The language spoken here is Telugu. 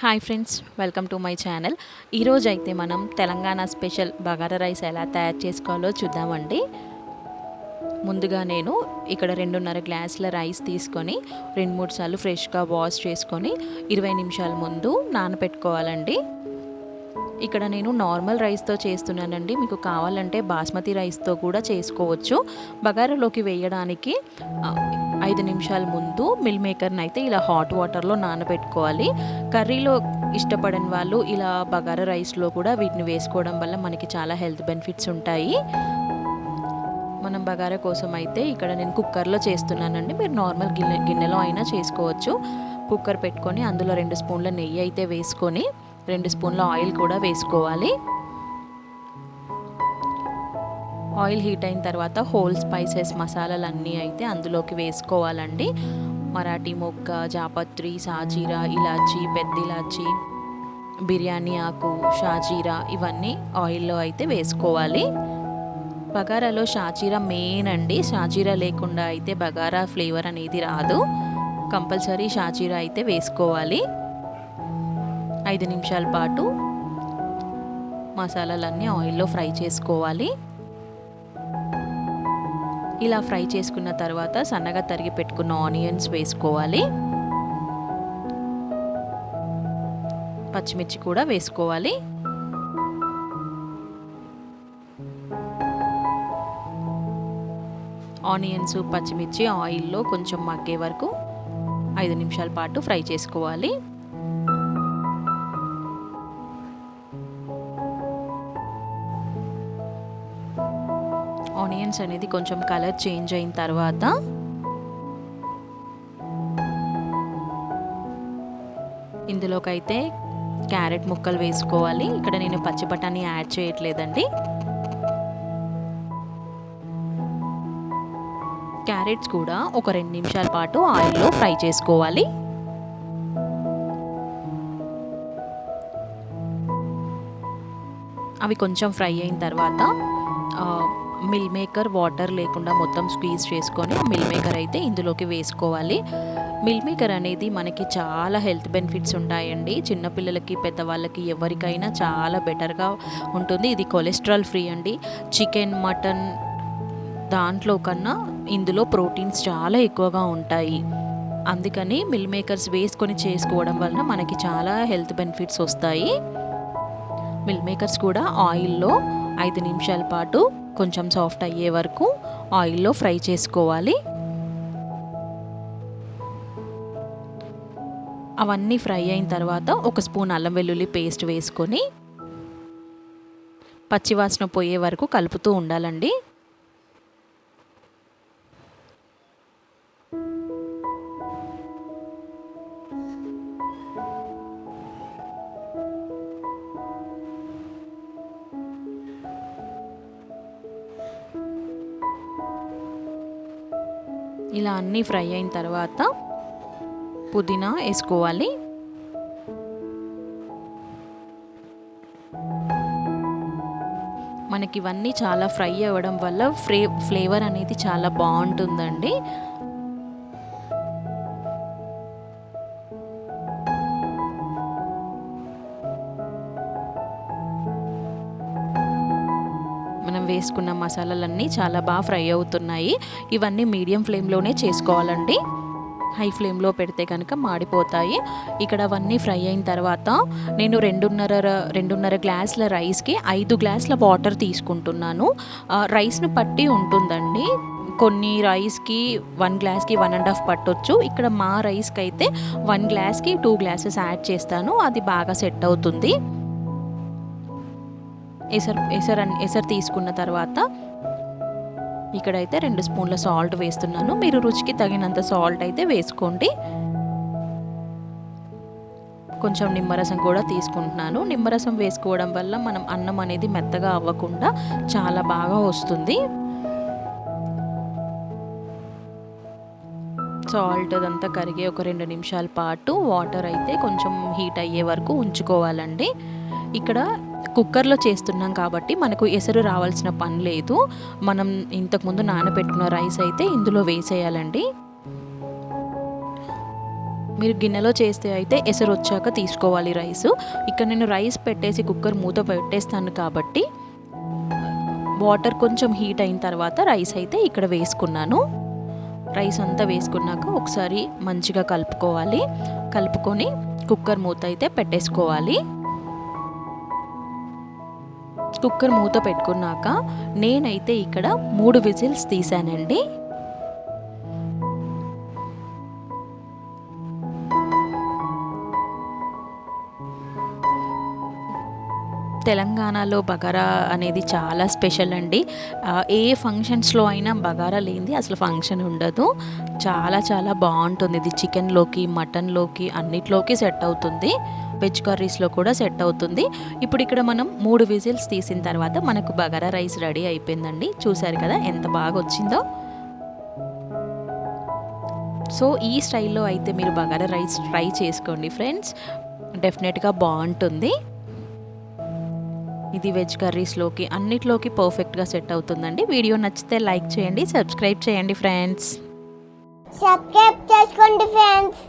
Hi friends welcome to my channel. ఈరోజు అయితే మనం తెలంగాణ స్పెషల్ బగారా రైస్ ఎలా తయారు చేసుకోవాలో చూద్దామండి. ముందుగా నేను ఇక్కడ రెండున్నర గ్లాసుల రైస్ తీసుకొని రెండు మూడు సార్లు ఫ్రెష్గా వాష్ చేసుకొని ఇరవై నిమిషాల ముందు నానబెట్టుకోవాలండి ఇక్కడ నేను నార్మల్ రైస్తో చేస్తున్నానండి. మీకు కావాలంటే బాస్మతి రైస్తో కూడా చేసుకోవచ్చు. బగారాలోకి వేయడానికి ఐదు నిమిషాల ముందు మిల్ మేకర్ని అయితే ఇలా హాట్ వాటర్లో నానబెట్టుకోవాలి. కర్రీలో ఇష్టపడని వాళ్ళు ఇలా బగారా రైస్లో కూడా వీటిని వేసుకోవడం వల్ల మనకి చాలా హెల్త్ బెనిఫిట్స్ ఉంటాయి. మనం బగారా కోసం అయితే ఇక్కడ నేను కుక్కర్లో చేస్తున్నానండి. మీరు నార్మల్ గిన్నె గిన్నెలో అయినా చేసుకోవచ్చు. కుక్కర్ పెట్టుకొని అందులో రెండు స్పూన్ల నెయ్యి అయితే వేసుకొని రెండు స్పూన్ల ఆయిల్ కూడా వేసుకోవాలి. ఆయిల్ హీట్ అయిన తర్వాత హోల్ స్పైసెస్ మసాలాలన్నీ అయితే అందులోకి వేసుకోవాలండి. మరాఠీ మొగ్గ జాపత్రి సాజీరా ఇలాచి పెద్ద ఇలాచి బిర్యానీ ఆకు షాజీరా ఇవన్నీ ఆయిల్లో అయితే వేసుకోవాలి. బగారాలో షాజీరా మెయిన్ అండి. షాజీరా లేకుండా అయితే బగారా ఫ్లేవర్ అనేది రాదు. కంపల్సరీ షాజీరా అయితే వేసుకోవాలి. ఐదు నిమిషాల పాటు మసాలాలన్నీ ఆయిల్లో ఫ్రై చేసుకోవాలి. ఇలా ఫ్రై చేసుకున్న తర్వాత సన్నగా తరిగి పెట్టుకున్న ఆనియన్స్ వేసుకోవాలి. పచ్చిమిర్చి కూడా వేసుకోవాలి. ఆనియన్స్ పచ్చిమిర్చి ఆయిల్లో కొంచెం మగ్గే వరకు ఐదు నిమిషాల పాటు ఫ్రై చేసుకోవాలి. ఆనియన్స్ అనేది కొంచెం కలర్ చేంజ్ అయిన తర్వాత ఇందులోకైతే క్యారెట్ ముక్కలు వేసుకోవాలి. ఇక్కడ నేను పచ్చి బఠానీ యాడ్ చేయట్లేదండి. క్యారెట్స్ కూడా ఒక రెండు నిమిషాల పాటు ఆయిల్లో ఫ్రై చేసుకోవాలి. అవి కొంచెం ఫ్రై అయిన తర్వాత మిల్ మేకర్ వాటర్ లేకుండా మొత్తం స్క్వీజ్ చేసుకొని మిల్ మేకర్ అయితే ఇందులోకి వేసుకోవాలి. మిల్ మేకర్ అనేది మనకి చాలా హెల్త్ బెనిఫిట్స్ ఉంటాయండి. చిన్నపిల్లలకి పెద్దవాళ్ళకి ఎవరికైనా చాలా బెటర్గా ఉంటుంది. ఇది కొలెస్ట్రాల్ ఫ్రీ అండి. చికెన్ మటన్ దాంట్లో కన్నా ఇందులో ప్రోటీన్స్ చాలా ఎక్కువగా ఉంటాయి. అందుకని మిల్ మేకర్స్ వేసుకొని చేసుకోవడం వలన మనకి చాలా హెల్త్ బెనిఫిట్స్ వస్తాయి. మిల్ మేకర్స్ కూడా ఆయిల్లో ఐదు నిమిషాల పాటు కొంచెం సాఫ్ట్ అయ్యే వరకు ఆయిల్లో ఫ్రై చేసుకోవాలి. అవన్నీ ఫ్రై అయిన తర్వాత ఒక స్పూన్ అల్లం వెల్లుల్లి పేస్ట్ వేసుకొని పచ్చివాసన పోయే వరకు కలుపుతూ ఉండాలండి. ఇలా అన్నీ ఫ్రై అయిన తర్వాత పుదీనా వేసుకోవాలి. మనకి ఇవన్నీ చాలా ఫ్రై అవ్వడం వల్ల ఫ్రే ఫ్లేవర్ అనేది చాలా బాగుంటుందండి. వేసుకున్న మసాలాలన్నీ చాలా బాగా ఫ్రై అవుతున్నాయి. ఇవన్నీ మీడియం ఫ్లేమ్లోనే చేసుకోవాలండి. హై ఫ్లేమ్లో పెడితే కనుక మాడిపోతాయి. ఇక్కడ అవన్నీ ఫ్రై అయిన తర్వాత నేను రెండున్నర రెండున్నర గ్లాసుల రైస్కి ఐదు గ్లాసుల వాటర్ తీసుకుంటున్నాను. రైస్ను పట్టి ఉంటుందండి. కొన్ని రైస్కి వన్ గ్లాస్కి వన్ అండ్ హాఫ్ పట్టొచ్చు. ఇక్కడ మా రైస్కి అయితే వన్ గ్లాస్కి టూ గ్లాసెస్ యాడ్ చేస్తాను. అది బాగా సెట్ అవుతుంది. ఎసరు ఎసరు అన్- ఎసరు తీసుకున్న తర్వాత ఇక్కడైతే రెండు స్పూన్ల సాల్ట్ వేస్తున్నాను. మీరు రుచికి తగినంత సాల్ట్ అయితే వేసుకోండి. కొంచెం నిమ్మరసం కూడా తీసుకుంటున్నాను. నిమ్మరసం వేసుకోవడం వల్ల మనం అన్నం అనేది మెత్తగా అవ్వకుండా చాలా బాగా వస్తుంది. సాల్ట్ అదంతా కరిగే ఒక రెండు నిమిషాల పాటు వాటర్ అయితే కొంచెం హీట్ అయ్యే వరకు ఉంచుకోవాలండి. ఇక్కడ కుక్కర్లో చేస్తున్నాం కాబట్టి మనకు ఎసరు రావాల్సిన పని లేదు. మనం ఇంతకుముందు నానబెట్టుకున్న రైస్ అయితే ఇందులో వేసేయాలండి. మీరు గిన్నెలో చేస్తే అయితే ఎసరు వచ్చాక తీసుకోవాలి రైస్. ఇక్కడ నేను రైస్ పెట్టేసి కుక్కర్ మూత పెట్టేస్తాను కాబట్టి వాటర్ కొంచెం హీట్ అయిన తర్వాత రైస్ అయితే ఇక్కడ వేసుకున్నాను. రైస్ అంతా వేసుకున్నాక ఒకసారి మంచిగా కలుపుకోవాలి. కలుపుకొని కుక్కర్ మూత అయితే పెట్టేసుకోవాలి. కుక్కర్ మూత పెట్టుకున్నాక నేనైతే ఇక్కడ మూడు విజిల్స్ తీసానండి తెలంగాణలో బగారా అనేది చాలా స్పెషల్ అండి. ఏ ఫంక్షన్స్లో అయినా బగారా లేనిది అసలు ఫంక్షన్ ఉండదు. చాలా చాలా బాగుంటుంది. ఇది చికెన్లోకి మటన్లోకి అన్నిట్లోకి సెట్ అవుతుంది. వెజ్ కర్రీస్లో కూడా సెట్ అవుతుంది. ఇప్పుడు ఇక్కడ మనం మూడు విజిల్స్ తీసిన తర్వాత మనకు బగారా రైస్ రెడీ అయిపోయిందండి. చూశారు కదా ఎంత బాగా వచ్చిందో. సో ఈ స్టైల్లో అయితే మీరు బగారా రైస్ ట్రై చేసుకోండి ఫ్రెండ్స్. డెఫినెట్గా బాగుంటుంది. ఇది వెజ్ కర్రీస్లోకి అన్నిట్లోకి పర్ఫెక్ట్గా సెట్ అవుతుందండి. వీడియో నచ్చితే లైక్ చేయండి సబ్స్క్రైబ్ చేయండి ఫ్రెండ్స్ సబ్స్క్రైబ్ చేసుకోండి ఫ్రెండ్స్